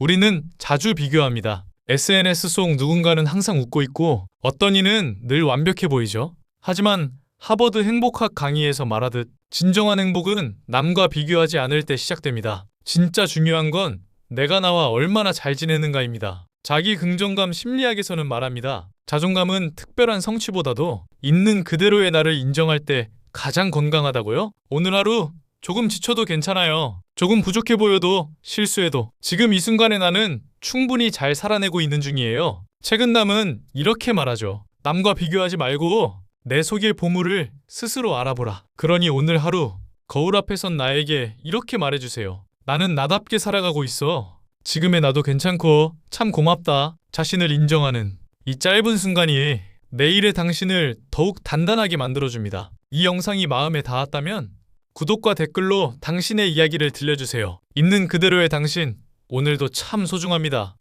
우리는 자주 비교합니다. SNS 속 누군가는 항상 웃고 있고 어떤 이는 늘 완벽해 보이죠. 하지만 하버드 행복학 강의에서 말하듯 진정한 행복은 남과 비교하지 않을 때 시작됩니다. 진짜 중요한 건 내가 나와 얼마나 잘 지내는가입니다. 자기 긍정감 심리학에서는 말합니다. 자존감은 특별한 성취보다도 있는 그대로의 나를 인정할 때 가장 건강하다고요? 오늘 하루 조금 지쳐도 괜찮아요. 조금 부족해 보여도 실수해도 지금 이 순간의 나는 충분히 잘 살아내고 있는 중이에요. 최근 남은 이렇게 말하죠. 남과 비교하지 말고 내 속의 보물을 스스로 알아보라. 그러니 오늘 하루 거울 앞에 선 나에게 이렇게 말해주세요. 나는 나답게 살아가고 있어. 지금의 나도 괜찮고 참 고맙다. 자신을 인정하는 이 짧은 순간이 내일의 당신을 더욱 단단하게 만들어줍니다. 이 영상이 마음에 닿았다면 구독과 댓글로 당신의 이야기를 들려주세요. 있는 그대로의 당신, 오늘도 참 소중합니다.